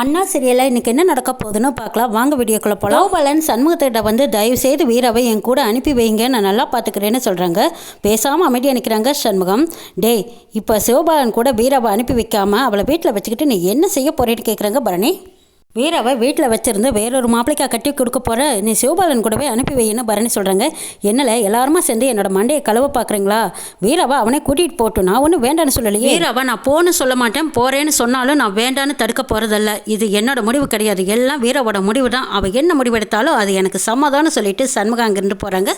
அண்ணா சீரியலில் இன்னைக்கு என்ன நடக்க போகுதுன்னு பார்க்கலாம். வாங்க வீடியோக்குள்ள போகலாம் பலன் சண்முகத்திட்ட வந்து தயவு செய்து வீராவை என் கூட அனுப்பி வைங்க. நான் நல்லா பார்த்துக்கிறேன்னு சொல்கிறாங்க பேசாமல் அமைதியாக நிற்கிறாங்க சண்முகம். டேய் இப்போ சிவபாலன் கூட வீராவை அனுப்பி வைக்காமல் அவளை வீட்டில் வச்சுக்கிட்டு நீ என்ன செய்ய போகிறேன்னு கேட்குறாங்க பரணி. வீராவை வீட்டில் வச்சிருந்து வேறொரு மாப்பிளைக்கா கட்டி கொடுக்க போற நீ சிவபாலன் கூடவே அனுப்பி வைன்னு பரணி சொல்கிறாங்க என்னல எல்லாருமா சேர்ந்து என்னோட மண்டையை கழுவ பார்க்குறீங்களா வீராவை அவனே கூட்டிகிட்டு போட்டு நான் ஒன்றும் வேண்டான்னு சொல்லலையே. வீராவை நான் போன்னு சொல்ல மாட்டேன் போகிறேன்னு சொன்னாலும் நான் வேண்டான்னு தடுக்க போகிறதில்ல இது என்னோட முடிவு கிடையாது. எல்லாம் வீராவோட முடிவு தான் அவள் என்ன முடிவு எடுத்தாலும் அது எனக்கு சம்மதான்னு சொல்லிட்டு சண்முகம் போகிறாங்க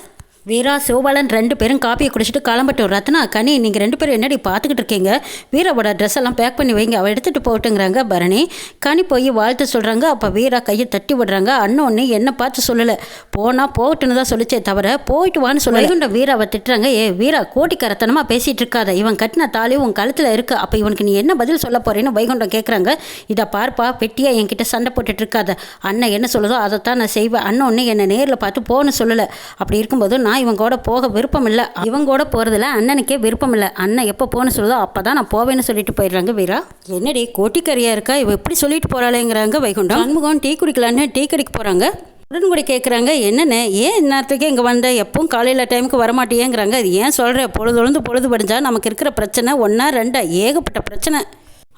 வீரா சிவபாலன் ரெண்டு பேரும் காப்பியை குடிச்சிட்டு கிளம்பட்டும். ரத்னா கனி நீங்கள் ரெண்டு பேரும் என்னடி பார்த்துக்கிட்டு இருக்கீங்க? வீராவோட ட்ரெஸ் எல்லாம் பேக் பண்ணி வைங்க. அவள் எடுத்துகிட்டு போட்டுங்கிறாங்க பரணி. கனி போய் வாழ்த்து சொல்கிறாங்க அப்போ வீரா கையை தட்டி விடுறாங்க. அண்ணொன்னு என்ன பார்த்து சொல்லலை. போனால் போகட்டுன்னு தான் சொல்லிச்சே தவிர போயிட்டு வான்னு சொல்லி வைகுண்ட வீராவை திட்டுறாங்க. ஏ வீரா கோட்டிக்கரத்தனமாக பேசிகிட்டு இருக்காத. இவன் கட்டின தாலி உன் கழுத்தில் இருக்கு. அப்போ இவனுக்கு நீ என்ன பதில் சொல்ல போகிறேன்னு வைகுண்டம் கேட்குறாங்க இதை பார்ப்பா வெட்டியா என்கிட்ட சண்டை போட்டுட்டு இருக்காத. அண்ணன் என்ன சொல்லுதோ அதைத்தான் நான் செய்வேன். அண்ணன் ஒன்று என்னை நேரில் பார்த்து போன்னு சொல்லலை. அப்படி இருக்கும்போது நான் இவங்க கூட போக விருப்பம் இல்லை இவங்க கூட போகிறதுல அண்ணனுக்கே விருப்பம் இல்லை அண்ணன் எப்போ போகணும்னு சொல்லுதோ அப்போ தான் நான் போவேன்னு சொல்லிட்டு போயிடுறாங்க வீரா. என்னடி கோட்டிக்கரியா இருக்கா? இவ எப்படி சொல்லிட்டு போகிறாளேங்கிறாங்க வைகுண்டம். சண்முகம் டீ குடிக்கலான்னு டீ கடைக்கு போகிறாங்க உடன்குடி கேட்குறாங்க என்னென்ன ஏன் இந்நேரத்துக்கு இங்கே வந்த? எப்பவும் காலையில் டைமுக்கு வரமாட்டேங்கிறாங்க அது ஏன் சொல்கிற பொழுது பொழுது படிஞ்சால் நமக்கு இருக்கிற பிரச்சனை ஒன்றா ரெண்டா? ஏகப்பட்ட பிரச்சனை.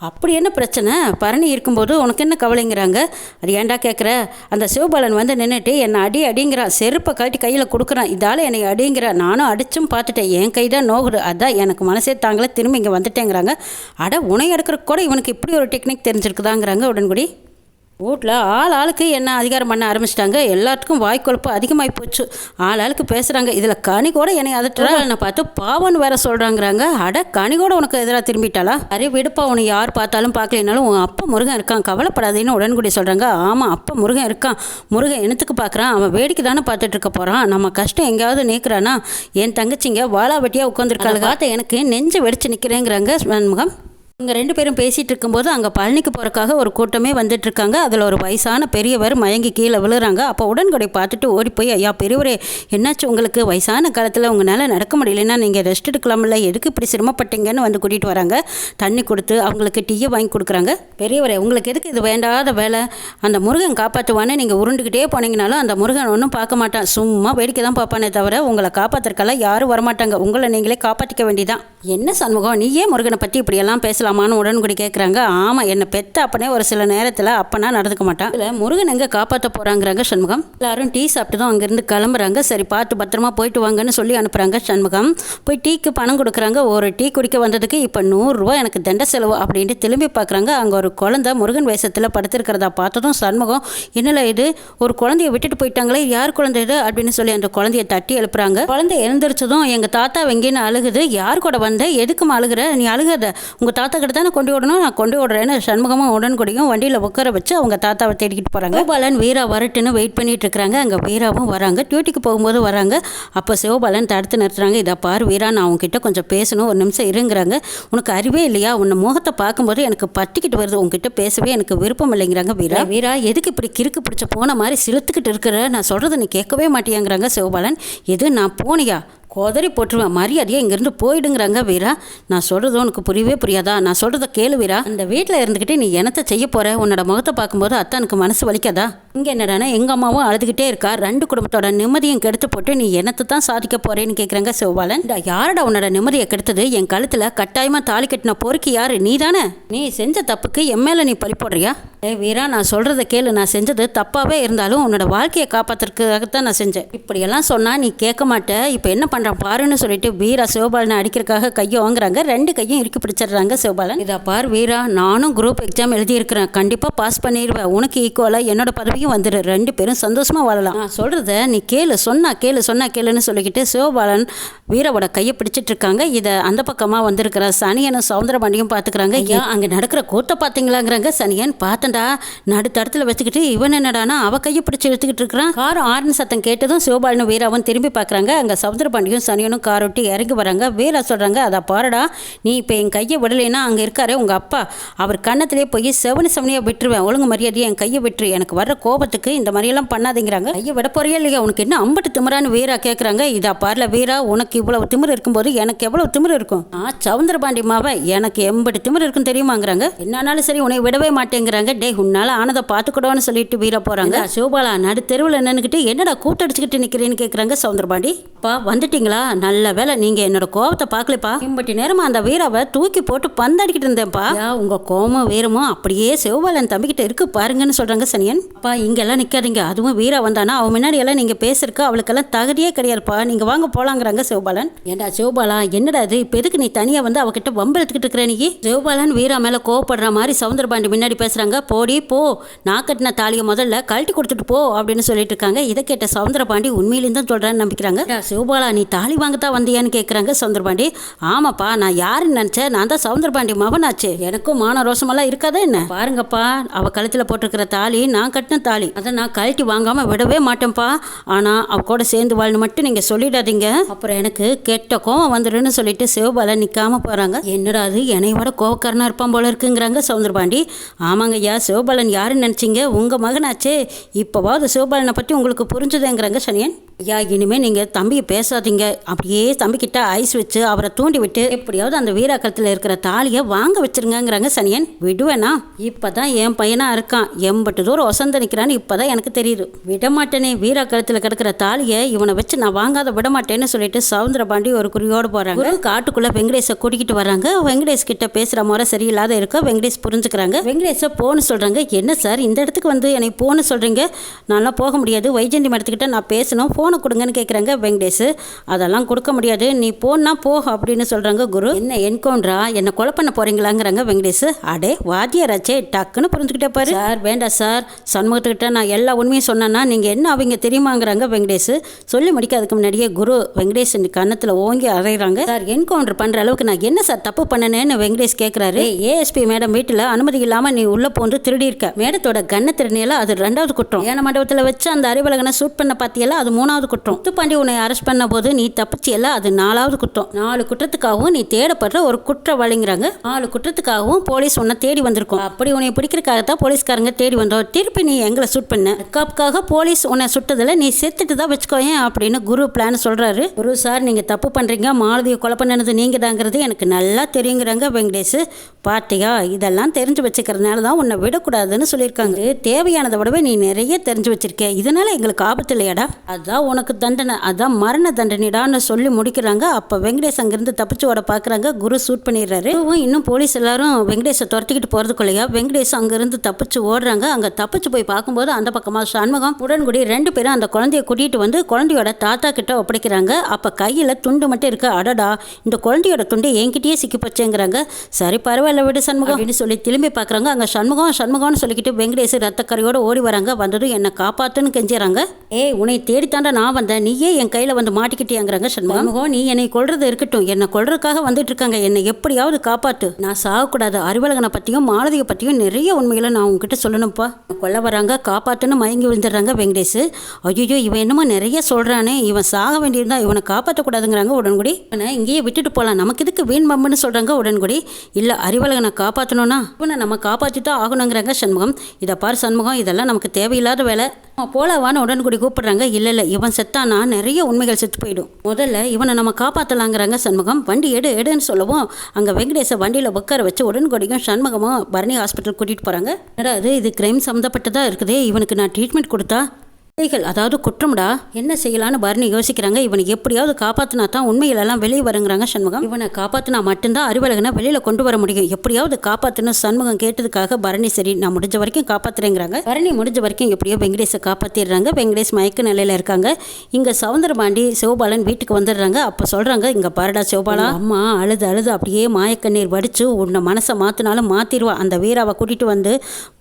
அப்படி என்ன பிரச்சனை? பரணி இருக்கும்போது உனக்கு என்ன கவலைங்கிறாங்க? அது ஏன்டா கேட்குற அந்த சிவபாலன் வந்து நின்றுட்டு என்னை அடி அடிங்கிறான் செருப்பை கழட்டி கையில் கொடுக்குறான். இதால் என்னை அடிங்கிறான் நானும் அடிச்சும் பார்த்துட்டேன். என் கை தான் நோகுது. அதான் எனக்கு மனசே தாங்களே திரும்பி இங்கே வந்துட்டேங்கிறாங்க. அட உணை எடுக்கிறக்கு கூட இவனுக்கு இப்படி ஒரு டெக்னிக் தெரிஞ்சிருக்குதாங்கிறாங்க உடன்குடி. வீட்டில் ஆள் ஆளுக்கு என்ன அதிகாரம் பண்ண ஆரம்பிச்சிட்டாங்க? எல்லாத்துக்கும் வாய்க்கொழுப்பு அதிகமாகி போச்சு. ஆள் ஆளுக்கு பேசுகிறாங்க இதில் கனி கூட என்னை அதட்டுறாங்க பார்த்து பாவன்னு வேற சொல்கிறாங்கிறாங்க அட கனி கூட உனக்கு எதிராக திரும்பிட்டாளா? அரே விடுப்பா. உன்னை யார் பார்த்தாலும் பார்க்கலனாலும் உன் அப்பா முருகன் இருக்கான். கவலைப்படாதேன்னு உடன்குடி சொல்கிறாங்க ஆமாம் அப்பா முருகன் இருக்கான். முருகன் என்னத்துக்கு பார்க்குறான்? அவன் வேடிக்கை தானே பார்த்துட்டு இருக்க போகிறான் நம்ம கஷ்டம் எங்கேயாவது நீக்கிறானா? என் தங்கச்சிங்க வாழா வெட்டியாக உட்காந்துருக்காங்க பார்த்து எனக்கு நெஞ்சு வெடிச்சு நிற்கிறேங்கிறாங்க சண்முகம். இங்கே ரெண்டு பேரும் பேசிகிட்டு இருக்கும்போது அங்கே பழனிக்கு போகிறக்காக ஒரு கூட்டமே வந்துட்டுருக்காங்க. அதில் ஒரு வயசான பெரியவர் மயங்கி கீழே விழுறாங்க. அப்போ உடன்கொடை பார்த்துட்டு ஓடி போய் ஐயா பெரியவரே என்னாச்சு உங்களுக்கு? வயசான காலத்தில் உங்களால் நடக்க முடியலன்னா நீங்கள் ரெஸ்ட் எடுக்கலாம்ல. எதுக்கு இப்படி சிரமப்பட்டீங்கன்னு வந்து கூட்டிகிட்டு வராங்க. தண்ணி கொடுத்து அவங்களுக்கு டீயை வாங்கி கொடுக்குறாங்க. பெரியவரே உங்களுக்கு எதுக்கு இது வேண்டாத வேலை? அந்த முருகன் காப்பாற்றுவான்னு நீங்கள் உருண்டுக்கிட்டே போனீங்கனாலும் அந்த முருகன் ஒன்றும் பார்க்க மாட்டான். சும்மா வேடிக்கை தான் பார்ப்பானே தவிர உங்களை காப்பாற்றுறக்கெல்லாம் யாரும் வரமாட்டாங்க. உங்களை நீங்களே காப்பாற்றிக்க வேண்டியதான் என்ன சண்முகம்? நீ ஏன் முருகனை பற்றி இப்படியெல்லாம் பேசலாம்? பேசலாமான்னு உடன்குடி கேட்குறாங்க ஆமாம் என்னை பெத்த அப்பனே ஒரு சில நேரத்தில் அப்பனா நடந்துக்க மாட்டான். இல்லை முருகன் எங்கே காப்பாற்ற போகிறாங்கிறாங்க சண்முகம்? எல்லாரும் டீ சாப்பிட்டதும் அங்கேருந்து கிளம்புறாங்க. சரி பார்த்து பத்திரமா போயிட்டு வாங்கன்னு சொல்லி அனுப்புகிறாங்க சண்முகம். போய் டீக்கு பணம் கொடுக்குறாங்க. ஒரு டீ குடிக்க வந்ததுக்கு இப்போ நூறுரூவா எனக்கு தண்ட செலவு அப்படின்ட்டு திரும்பி பார்க்குறாங்க அங்கே ஒரு குழந்தை முருகன் வேஷத்தில் படுத்திருக்கிறதா பார்த்ததும் சண்முகம் என்னல இது? ஒரு குழந்தைய விட்டுட்டு போயிட்டாங்களே யார் குழந்தை இது? அப்படின்னு சொல்லி அந்த குழந்தைய தட்டி எழுப்புறாங்க. குழந்தை எழுந்திரிச்சதும் எங்கள் தாத்தா வெங்கேன்னு அழுகுது. யார் கூட வந்த? எதுக்குமா அழுகுற? நீ அழுகாத. உங்கள் தாத்தா கிட்ட தானே கொண்டு விடணும் நான் கொண்டு விடுறேன்னு சண்முகமும் உடன்குடியும் வண்டியில் உட்கார வச்சு அவங்க தாத்தாவை தேடிக்கிட்டு போகிறாங்க சிவபாலன் வீரா வரட்டுன்னு வெயிட் பண்ணிட்டு இருக்கிறாங்க அங்கே வீராவும் வராங்க. டியூட்டிக்கு போகும்போது வராங்க. அப்போ சிவபாலன் தடுத்து நிறுத்துறாங்க. இதை பாரு வீரா நான் உங்ககிட்ட கொஞ்சம் பேசணும். ஒரு நிமிஷம் இருங்கிறாங்க. உனக்கு அறிவே இல்லையா? உன்னை முகத்தை பார்க்கும்போது எனக்கு பட்டிக்கிட்டு வருது. உங்ககிட்ட பேசவே எனக்கு விருப்பம் இல்லைங்கிறாங்க வீரா. வீரா எதுக்கு இப்படி கிறுக்கு பிடிச்ச போன மாதிரி சிலுத்துக்கிட்டு இருக்கிற? நான் சொல்கிறத நீ கேட்கவே மாட்டியாங்கிறாங்க சிவபாலன். எது நான் போனியா? கோதறி போட்டுருவேன். மரியாதையாக இங்கேருந்து போயிடுங்கிறாங்க வீரா. நான் சொல்கிறது உனக்கு புரியவே புரியாதா? நான் சொல்கிறத கேளு வீரா. இந்த வீட்டில் இருந்துக்கிட்டே நீ என்னத்தை செய்ய போகிற உன்னோட முகத்தை பார்க்கும்போது அத்தானுக்கு மனசு வலிக்காதா? இங்கே என்னடானா எங்கள் அம்மாவும் அழுதுகிட்டே இருக்கா. ரெண்டு குடும்பத்தோட நிம்மதியும் கெடுத்து போட்டு நீ என்னத்தை தான் சாதிக்க போகிறேன்னு கேட்குறாங்க செவ்வாலன் யாரடா உன்னோட நிம்மதியை கெடுத்தது? என் கழுத்தில் கட்டாயமாக தாலி கட்டின பொறுக்கி யார்? நீ தானே நீ செஞ்ச தப்புக்கு என் மேலே நீ பழி போடுறியா? ஏ வீரா நான் சொல்கிறத கேளு. நான் செஞ்சது தப்பாகவே இருந்தாலும் உன்னோட வாழ்க்கையை காப்பாற்றுறதுக்காகத்தான் நான் செஞ்சேன். இப்படியெல்லாம் சொன்னால் நீ கேட்க மாட்டேன் இப்போ என்ன பண்ண பண்ணுறான் பாருன்னு சொல்லிட்டு வீரா சிவபாலனை அடிக்கிறதுக்காக கையை வாங்குறாங்க. ரெண்டு கையும் இறுக்கி பிடிச்சிடுறாங்க சிவபாலன். இதை பார் வீரா நானும் குரூப் எக்ஸாம் எழுதியிருக்கிறேன். கண்டிப்பாக பாஸ் பண்ணிடுவேன் உனக்கு ஈக்குவலாக என்னோட பதவியும் வந்துடு ரெண்டு பேரும் சந்தோஷமாக வாழலாம். நான் சொல்கிறத நீ கேளு. சொன்னா கேளு சொன்னா கேளுன்னு சொல்லிக்கிட்டு சிவபாலன் வீராவோட கையை பிடிச்சிட்டு இருக்காங்க இதை அந்த பக்கமாக வந்திருக்கிற சனியனும் சவுந்தரபாண்டியும் பார்த்துக்கிறாங்க. ஏன் அங்கே நடக்கிற கூத்த பார்த்தீங்களாங்கிறாங்க சனியன். பார்த்தண்டா நடு தடத்தில் வச்சுக்கிட்டு இவன் என்னடானா அவ கையை பிடிச்சி எடுத்துக்கிட்டு இருக்கிறான். கார் ஆர்ன் சத்தம் கேட்டதும் சிவபாலனும் வீராவும் திரும்பி பார்க்குறாங்க. அங்கே சவுந்தரபாண்டியும் சனியனும் கார் விட்டு இறங்கி வராங்க. வீரா சொல்கிறாங்க அதை பாருடா நீ இப்போ என் கையை விடலைன்னா அங்கே இருக்காரு உங்கள் அப்பா. அவர் கண்ணத்திலே போய் செவனி செவனியாக விட்டுருவேன். ஒழுங்கு மரியாதையை என் கையை விட்டுரு. எனக்கு வர்ற கோபத்துக்கு இந்த மாதிரியெல்லாம் பண்ணாதீங்கிறாங்க. ஐயா விட போறியா இல்லையா? உனக்கு என்ன அம்பட்டு திமிரான்னு வீரா கேட்குறாங்க இதா பாருல வீரா உனக்கு இவ்வளவு திமிர் இருக்கும்போது எனக்கு எவ்வளவு திமிர் இருக்கும்? ஆ சவுந்தரபாண்டி மாவை எனக்கு எம்பட்டு திமிர் இருக்கும் தெரியுமாங்கிறாங்க. என்னாலும் சரி உன்னை விடவே மாட்டேங்கிறாங்க. டே உன்னால ஆனதை பார்த்துக்கூடன்னு சொல்லிட்டு வீரா போறாங்க. சோபாலா நடு தெருவில் நின்றுக்கிட்டு என்னடா கூட்டடிச்சுக்கிட்டு நிற்கிறேன்னு கேட்குறாங்க சவுந்தரபாண்டி? பா பார்த்தீங்களா நல்ல வேலை நீங்கள் என்னோட கோவத்தை பார்க்கலப்பா. இம்பட்டி நேரமாக அந்த வீராவை தூக்கி போட்டு பந்தாடிக்கிட்டு இருந்தேன்ப்பா. உங்கள் கோமம் வீரமும் அப்படியே செவ்வாலன் தம்பிக்கிட்ட இருக்கு பாருங்கன்னு சொல்கிறாங்க சனியன். அப்பா இங்கெல்லாம் நிற்காதீங்க அதுவும் வீரா வந்தானா அவன் முன்னாடியெல்லாம் நீங்கள் நீங்க அவளுக்கெல்லாம் தகுதியே கிடையாதுப்பா. நீங்கள் வாங்க போகலாங்கிறாங்க சிவபாலன் ஏண்டா சிவபாலா என்னடா இது? இப்போ எதுக்கு நீ தனியாக வந்து அவகிட்ட வம்பு எடுத்துக்கிட்டு இருக்கிற நீ? சிவபாலன் வீரா மேலே கோவப்படுற மாதிரி சவுந்தரபாண்டி முன்னாடி பேசுகிறாங்க போடி போ. நான் கட்டின தாலியை முதல்ல கழட்டி கொடுத்துட்டு போ அப்படின்னு சொல்லிட்டு இருக்காங்க. இதை கேட்ட சவுந்தரபாண்டி உண்மையிலேருந்து தான் சொல்றேன்னு நம்பிக்கிறாங்க. சிவபாலா நீ தாலி வாங்கத்தான் வந்தியான்னு கேட்குறாங்க சவுந்தரபாண்டி. ஆமாப்பா நான் யாருன்னு நினச்சேன். நான் தான் சவுந்தரபாண்டி மகனாச்சு எனக்கும் மான ரோஷமெல்லாம் இருக்காதா என்ன? பாருங்கப்பா அவ கழுத்தில் போட்டிருக்கிற தாலி நான் கட்டின தாலி. அதை நான் கழட்டி வாங்காம விடவே மாட்டேன்ப்பா. ஆனா அவ கூட சேர்ந்து வாழ்னு மட்டும் நீங்க சொல்லிடாதீங்க. அப்புறம் எனக்கு கெட்ட கோவம் வந்துடுன்னு சொல்லிட்டு சிவபாலன் நிற்காமல் போறாங்க. என்னடா அது? என்னையோட கோவக்காரனா இருப்பான் போல இருக்குங்கிறாங்க சவுந்தரபாண்டி. ஆமாங்க ஐயா சிவபாலன் யாருன்னு நினைச்சீங்க? உங்க மகனாச்சே. இப்போவாவது சிவபாலனை பற்றி உங்களுக்கு புரிஞ்சுதேங்கிறாங்க சனியன். ஐயா இனிமே நீங்கள் தம்பியை பேசாதீங்க. அப்படியே தம்பிக்கிட்ட ஐஸ் வச்சு அவரை தூண்டி விட்டு எப்படியாவது அந்த வீராக்கத்தில் இருக்கிற தாலியை வாங்க வச்சிருங்கங்கிறாங்க சனியன். விடுவேனா? இப்பதான் என் பையனாக இருக்கான். எம்பட்டு தூரம் ஒசந்த நிற்கிறான்னு இப்பதான் எனக்கு தெரியுது. விடமாட்டேனே வீராக்கலத்தில் கிடக்கிற தாலியை இவனை வச்சு நான் வாங்காத விடமாட்டேன்னு சொல்லிட்டு சவுந்தர பாண்டி ஒரு குறியோடு போகிறாங்க ஒரு காட்டுக்குள்ளே வெங்கடேஷை கூட்டிக்கிட்டு வராங்க. வெங்கடேஷ் கிட்ட பேசுகிற முறை சரியில்லாத இருக்க. வெங்கடேஷ் புரிஞ்சுக்கிறாங்க. வெங்கடேஷை போன்னு சொல்கிறாங்க என்ன சார் இந்த இடத்துக்கு வந்து என்னை போன்னு சொல்கிறீங்க நான்லாம் போக முடியாது. வைஜந்தி மடத்துக்கிட்ட நான் பேசணும். ஃபோன் கொடுங்கன்னு கேட்குறாங்க வெங்கடேஷ். அதெல்லாம் கொடுக்க முடியாது. நீ போனா போ அப்படின்னு சொல்றாங்க குரு. என்ன என்கவுண்டரா என்னை கொலை பண்ண போறீங்களாங்கிறாங்க வெங்கடேஷ். அடே வாத்தியாராச்சே டக்குன்னு புரிஞ்சுக்கிட்டே பாரு. சார் வேண்டாம் சார். சண்முகத்துக்கிட்ட நான் எல்லா உண்மையும் சொன்னேன்னா நீங்க என்ன அவங்க தெரியுமாங்கிறாங்க வெங்கடேஷ். சொல்லி முடிக்காதுக்கு முன்னாடியே குரு வெங்கடேஷ் கன்னத்தில் ஓங்கி அறையிறாங்க. சார் என்கவுண்டர் பண்ணுற அளவுக்கு நான் என்ன சார் தப்பு பண்ணனேன்னு வெங்கடேஷ் கேட்குறாரு ஏஎஸ்பி மேடம் வீட்டில் அனுமதி இல்லாமல் நீ உள்ளே போந்து திருடி இருக்க மேடத்தோட கன்ன திருநியல அது ரெண்டாவது குற்றம். ஏன மண்டபத்தில் வச்சு அந்த அறிவலகனை சூட் பண்ண பார்த்தியெல்லாம் அது மூணாவது குற்றம். முத்துப்பாண்டி உன்னை அரெஸ்ட் பண்ண போது நீ தப்பிச்சியல அது நாலாவது குற்றம். நாலு குற்றத்துக்காகவும் நீ தேடப்படுற ஒரு குற்றவாளிங்கிறாங்க. நாலு குற்றத்துக்காகவும் போலீஸ் உன்னை தேடி வந்திருக்கும். அப்படி உன்னை பிடிக்கிறதுக்காகத்தான் போலீஸ்காரங்க தேடி வந்தோம். திருப்பி நீ எங்களை சூட் பண்ண. தற்காப்புக்காக போலீஸ் உன்னை சுட்டதில் நீ செத்துட்டு தான் வச்சுக்கோயேன் அப்படின்னு குரு பிளான் சொல்றாரு. குரு சார் நீங்க தப்பு பண்றீங்க. மாலதியை கொலை பண்ணது நீங்க தாங்கிறது எனக்கு நல்லா தெரியுங்கிறாங்க வெங்கடேஷ். பாட்டியா இதெல்லாம் தெரிஞ்சு வச்சுக்கிறதுனால தான் உன்னை விடக்கூடாதுன்னு சொல்லியிருக்காங்க. தேவையானதை விடவே நீ நிறைய தெரிஞ்சு வச்சிருக்க. இதனால எங்களுக்கு ஆபத்து இல்லையாடா? அதுதான் உனக்கு தண்டனை அதான் மரண தண்டனைடான்னு சொல்லி முடிக்கிறாங்க. அப்போ வெங்கடேஷ் அங்கேருந்து தப்பிச்சு ஓட பார்க்குறாங்க குரு சூட் பண்ணிடுறாரு. இன்னும் போலீஸ் எல்லாரும் வெங்கடேஷை துரத்திக்கிட்டு போகிறதுக்குள்ளையா வெங்கடேஷ் அங்கேருந்து தப்பிச்சு ஓடுறாங்க. அங்கே தப்பிச்சு போய் பார்க்கும்போது அந்த பக்கமாக சண்முகம் உடன்குடி ரெண்டு பேரும் அந்த குழந்தைய கூட்டிகிட்டு வந்து குழந்தையோட தாத்தா கிட்ட ஒப்படைக்கிறாங்க. அப்போ கையில் துண்டு மட்டும் இருக்கு. அடடா இந்த குழந்தையோட துண்டு என்கிட்டயே சிக்கி போச்சேங்கிறாங்க. சரி பரவாயில்ல விடு சண்முகம் அப்படின்னு சொல்லி திரும்பி பார்க்குறாங்க அங்கே சண்முகம் சண்முகம்னு சொல்லிக்கிட்டு வெங்கடேஷ் ரத்தக்கரையோட ஓடி வராங்க. வந்ததும் என்னை காப்பாற்றுன்னு கெஞ்சுறாங்க. ஏய் உன்னை தேடித்தாண்டா நான் வந்தேன். நீயே என் கையில் வந்து மாட்டிக்கிட்டியாங்கிறாங்க சண்முகம். நீ என்னை கொள்றது இருக்கட்டும். என்னை கொள்றதுக்காக வந்துட்டு இருக்காங்க என்னை எப்படியாவது காப்பாற்று நான் சாகக்கூடாது. அறிவழகனை பற்றியும் மாலதியை பற்றியும் நிறைய உண்மைகளை நான் உங்ககிட்ட சொல்லணும்ப்பா. கொல்ல வராங்க காப்பாற்றுன்னு மயங்கி விழுந்துடுறாங்க வெங்கடேஷ். ஐயோ இவன் என்னமோ நிறைய சொல்கிறானே இவன் சாக வேண்டியிருந்தா இவனை காப்பாற்றக்கூடாதுங்கிறாங்க உடன்குடி. இவனை இங்கேயே விட்டுட்டு போகலாம் நமக்கு இதுக்கு வீண் பம்புன்னு சொல்கிறாங்க உடன்குடி. இல்லை அறிவழகனை காப்பாற்றணும்னா இவனை நம்ம காப்பாற்றி தான் ஆகணுங்கிறாங்க சண்முகம். இதை பாரு சண்முகம் இதெல்லாம் நமக்கு தேவையில்லாத வேலை. அவன் உடன்குடி கூப்பிடுறாங்க. இல்லை இல்லை அவன் செத்தானா? நிறைய உண்மைகள் செத்து போயிடும். முதல்ல இவனை நம்ம காப்பாற்றலாங்கிறாங்க சண்முகம். வண்டி எடு எடுன்னு சொல்லவும் அங்கே வெங்கடேச வண்டியில் உட்கார வச்சு உடன்கொடியும் சண்முகமும் பரணி ஹாஸ்பிட்டல் கூட்டிகிட்டு போகிறாங்க அது இது? கிரைம் சம்மந்தப்பட்டதாக இருக்குதே? இவனுக்கு நான் ட்ரீட்மெண்ட் கொடுத்தா? குறைகள் அதாவது குற்றம்டா? என்ன செய்யலான்னு பரணி யோசிக்கிறாங்க. இவனை எப்படியாவது காப்பாத்தினா தான் உண்மையிலெல்லாம் வெளியே வருங்கிறாங்க சண்முகம். இவனை காப்பாத்தினா மட்டும்தான் அறிவழகனை வெளியில கொண்டு வர முடியும். எப்படியாவது காப்பாத்தணும் சண்முகம் கேட்டதுக்காக பரணி சரி நான் முடிஞ்ச வரைக்கும் காப்பாத்துறேங்கிறாங்க. பரணி முடிஞ்ச வரைக்கும் எப்படியோ வெங்கடேஷை காப்பாத்திடுறாங்க. வெங்கடேஷ் மயக்க நிலையில இருக்காங்க. இங்க சவுந்தரபாண்டி சிவபாலன் வீட்டுக்கு வந்துடுறாங்க. அப்போ சொல்றாங்க இங்க பாருடா சிவபாலா. அம்மா அழுது அழுது அப்படியே மாயக்கண்ணீர் வடிச்சு உன்னை மனசை மாத்தினாலும் மாத்திருவா. அந்த வீராவை கூட்டிட்டு வந்து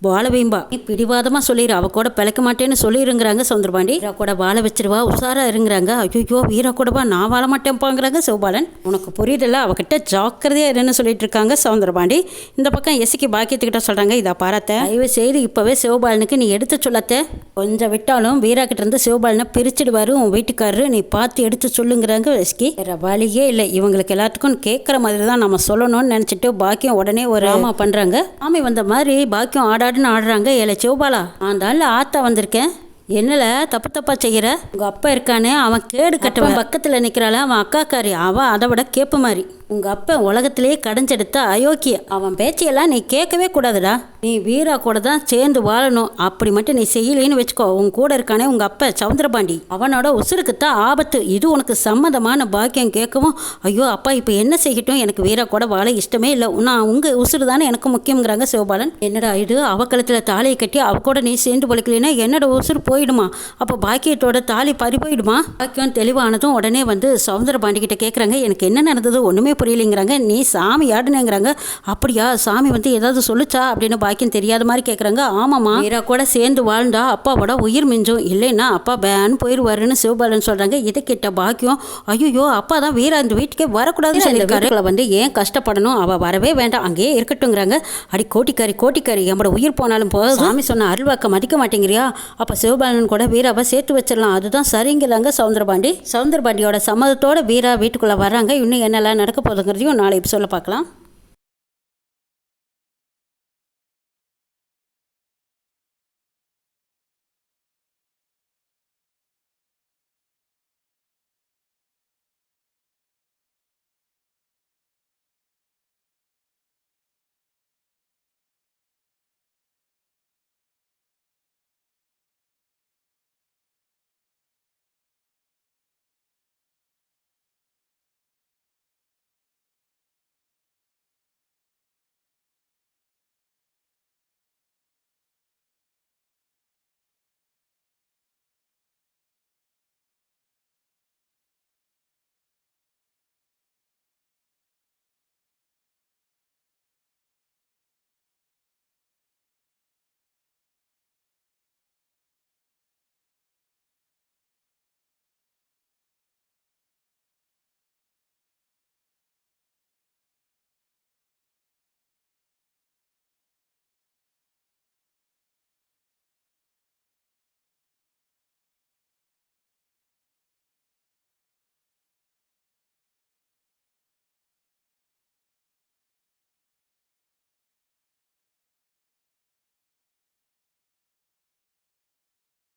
பாலவீம்பா நீ பிடிவாதமா சொல்லிடு அவ கூட பிழைக்க மாட்டேன்னு சொல்லிடுங்கிறாங்க நினைக்கிறாங்க சவுந்தரபாண்டி வீரா கூட வாழ வச்சிருவா உஷாரா இருங்கிறாங்க. ஐயோ வீரா கூடவா நான் வாழ மாட்டேன்ப்பாங்கிறாங்க சிவபாலன். உனக்கு புரியுதில்ல அவகிட்ட ஜாக்கிரதையா இருன்னு சொல்லிட்டு இருக்காங்க சவுந்தரபாண்டி இந்த பக்கம் எசிக்கு பாக்கியத்துக்கிட்ட சொல்றாங்க இதை பாராத்த. தயவு செய்து இப்பவே சிவபாலனுக்கு நீ எடுத்து சொல்லத்த. கொஞ்சம் விட்டாலும் வீரா கிட்ட இருந்து சிவபாலனை பிரிச்சிடுவாரு உன் வீட்டுக்காரரு நீ பார்த்து எடுத்து சொல்லுங்கிறாங்க எஸ்கி. வேற வழியே இல்லை. இவங்களுக்கு எல்லாத்துக்கும் கேட்குற மாதிரி தான் நம்ம சொல்லணும்னு நினச்சிட்டு பாக்கியம் உடனே ஒரு ஆமா. பண்றாங்க. ஆமை வந்த மாதிரி பாக்கியம் ஆடாடுன்னு ஆடுறாங்க ஏல சிவபாலா. ஆள் ஆத்தா வந்திருக்கேன். என்னல தப்பு தப்பா செய்யற? உங்க அப்பா இருக்கானே அவன் கேடு கட்டவன் பக்கத்துல நிக்கிறாள அவன் அக்காக்காரி. அவன் அதை விட கேப்பு மாதிரி உங்க அப்பா உலகத்திலேயே கடைஞ்செடுத்த அயோக்கிய. அவன் பேச்சையெல்லாம் நீ கேட்கவே கூடாதுடா. நீ வீரா கூட தான் சேர்ந்து வாழணும். அப்படி மட்டும் நீ செய்யலைன்னு வச்சுக்கோ. உன் கூட இருக்கானே உங்கள் அப்பா சவுந்தரபாண்டி. அவனோட உசுருக்கு தான் ஆபத்து. இது உனக்கு சம்மதமான பாக்கியம் கேட்கவும் ஐயோ அப்பா இப்போ என்ன செய்யட்டும்? எனக்கு வீரா கூட வாழ இஷ்டமே இல்லை. நான் உங்கள் உசுறு தானே எனக்கு முக்கியங்கிறாங்க சிவபாலன். என்னடா இது? அவ தாலியை கட்டி அவ கூட நீ சேர்ந்து பழிக்கலைன்னா என்னோட உசுறு போயிடுமா? அப்போ பாக்கியத்தோட தாலி பறி போயிடுமா? பாக்கியம் தெளிவானதும் உடனே வந்து சவுந்தரபாண்டி கிட்ட கேட்குறாங்க எனக்கு என்ன நடந்தது? ஒன்றுமே புரியலைங்கிறாங்க. நீ சாமி ஆடுனேங்கிறாங்க. அப்படியா? சாமி வந்து ஏதாவது சொல்லுச்சா? அப்படின்னு பாக்கியம் தெரியாத மாதிரி கேட்குறாங்க ஆமாம்மா வீரா கூட சேர்ந்து வாழ்ந்தா அப்பாவோட உயிர் மிஞ்சும். இல்லைன்னா அப்பா பேன் போயிடுவாருன்னு சிவபாலன் சொல்கிறாங்க இதை கேட்ட பாக்கியம் ஐயோ அப்பா தான் வீரா இந்த வீட்டுக்கே வரக்கூடாதுன்னு சொல்லியிருக்காரு. வந்து ஏன் கஷ்டப்படணும்? அவள் வரவே வேண்டாம். அங்கேயே இருக்கட்டுங்கிறாங்க அடி கோட்டிக்காரி கோட்டிக்காரி நம்மளோட உயிர் போனாலும் போதும். சாமி சொன்ன அருள்வாக்க மதிக்க மாட்டேங்கிறியா? அப்போ சிவபாலன் கூட வீராவை சேர்த்து வச்சிடலாம். அதுதான் சரிங்கிறாங்க சவுந்தரபாண்டி. சவுந்தரபாண்டியோட சம்மதத்தோட வீரா வீட்டுக்குள்ளே வர்றாங்க. இன்னும் என்னெல்லாம் நடக்க போகுதுங்கிறதையும் நாளை சொல்ல பார்க்கலாம்.